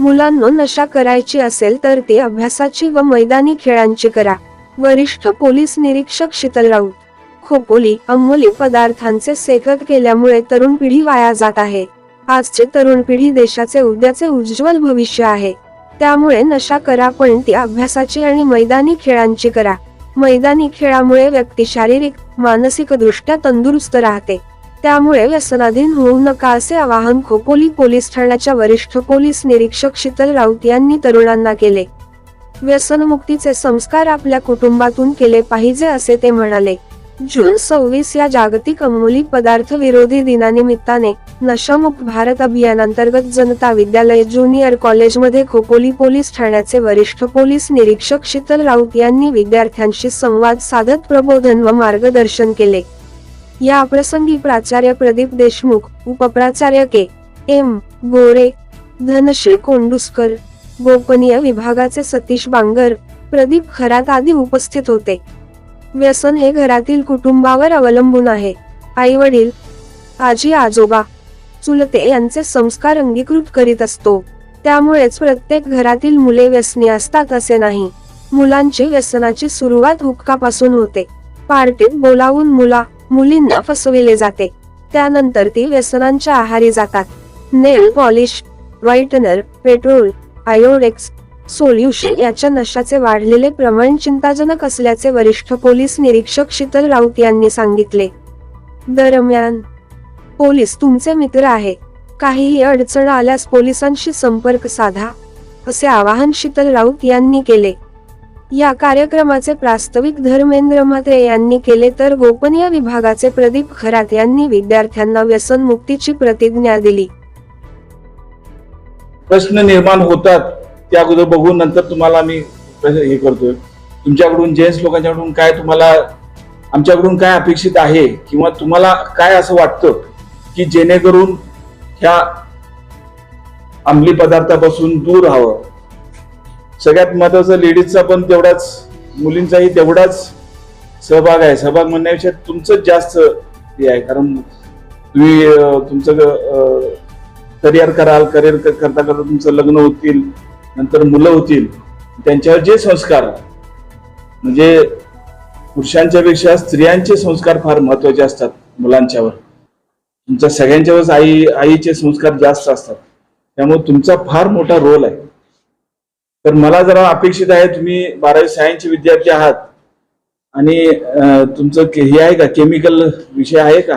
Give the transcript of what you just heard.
मुलांनो नशा करायची असेल तर ती अभ्यासाची व मैदानी खेळांची करा. वरिष्ठ पोलीस निरीक्षक शीतल राऊत. खोपोली अंमली पदार्थांचे सेकत केल्यामुळे तरुण पिढी वाया जात आहे. आजचे तरुण पिढी देशाचे उद्याचे उज्ज्वल भविष्य आहे. त्यामुळे नशा करा पण ती अभ्यासाची आणि मैदानी खेळांची करा. मैदानी खेळामुळे व्यक्ती शारीरिक मानसिक दृष्ट्या तंदुरुस्त राहते. त्यामुळे व्यसनाधीन होऊ नका असे आवाहन खोपोली पोलीस ठाण्याच्या वरिष्ठ पोलीस निरीक्षक शीतल राऊत यांनी तरुणांना केले. व्यसनमुक्तीचे संस्कार आपल्या कुटुंबातून केले पाहिजे असे ते म्हणाले. जून सव्वीस या जागतिक अंमली पदार्थ विरोधी दिनानिमित्ताने नशामुक्त भारत अभियानांतर्गत जनता विद्यालय ज्युनियर कॉलेजमध्ये खोपोली पोलीस ठाण्याचे वरिष्ठ पोलीस निरीक्षक शीतल राऊत यांनी विद्यार्थ्यांशी संवाद साधत प्रबोधन व मार्गदर्शन केले. या प्रसंगी प्राचार्य प्रदीप देशमुख उपप्राचार्य के. एम. गोरे धनश्री कोंडुस्कर गोपनीय विभागाचे सतीश बांगर प्रदीप खरात आदी उपस्थित होते. व्यसन हे घरातील कुटुंबावर अवलंबून आहे. आई वडील आजी आजोबा चुलते यांचे संस्कार अंगीकृत करीत असतो. त्यामुळेच प्रत्येक घरातील मुले व्यसनी असतात असे नाही. मुलांची व्यसनाची सुरुवात हुक्कापासून होते. पार्टीत बोलावून मुला मुलींना फसविले जाते. त्यानंतर ती व्यसनांच्या आहारी जातात. Nail polish whitener petrol Iodex solution याच्या नशाचे वाढलेले प्रमाण चिंताजनक असल्याचे वरिष्ठ पोलीस निरीक्षक शीतल राऊत यांनी सांगितले. दरम्यान पोलीस तुमचे मित्र आहे. काहीही अडचण आल्यास पोलिसांशी संपर्क साधा असे आवाहन शीतल राऊत यांनी केले. या कार्यक्रमाचे प्रास्ताविक धर्मेंद्र म्हात्रे यांनी केले तर गोपनीय विभागाचे प्रदीप खरात यांनी विद्यार्थ्यांना व्यसन मुक्तीची प्रतिज्ञा दिली. प्रश्न निर्माण होतात त्या अगोदर बघून नंतर तुम्हाला मी हे करतोय. तुमच्याकडून जेंट्स लोकांच्याकडून काय तुम्हाला आमच्याकडून काय अपेक्षित आहे? किंवा तुम्हाला काय असं वाटतं की जेणेकरून ह्या अंमली पदार्थापासून दूर राहावं? सगळ्यात महत्वाचं लेडीजचा पण तेवढाच मुलींचाही तेवढाच सहभाग आहे. सहभाग म्हणण्यापेक्षा तुमचंच जास्त हे आहे कारण तुम्ही तुमचं करिअर कराल करिअर करता करता तुमचं लग्न होतील नंतर मुलं होतील त्यांच्यावर जे संस्कार म्हणजे पुरुषांच्या पेक्षा स्त्रियांचे संस्कार फार महत्त्वाचे असतात मुलांच्यावर. तुमच्या सगळ्यांच्यावर आई आईचे संस्कार जास्त असतात. त्यामुळे तुमचा फार मोठा रोल आहे. तर मला जरा अपेक्षित आहे तुम्ही बारावी सायन्सचे विद्यार्थी आहात. आणि तुमचं हे आहे का? केमिकल विषय आहे का?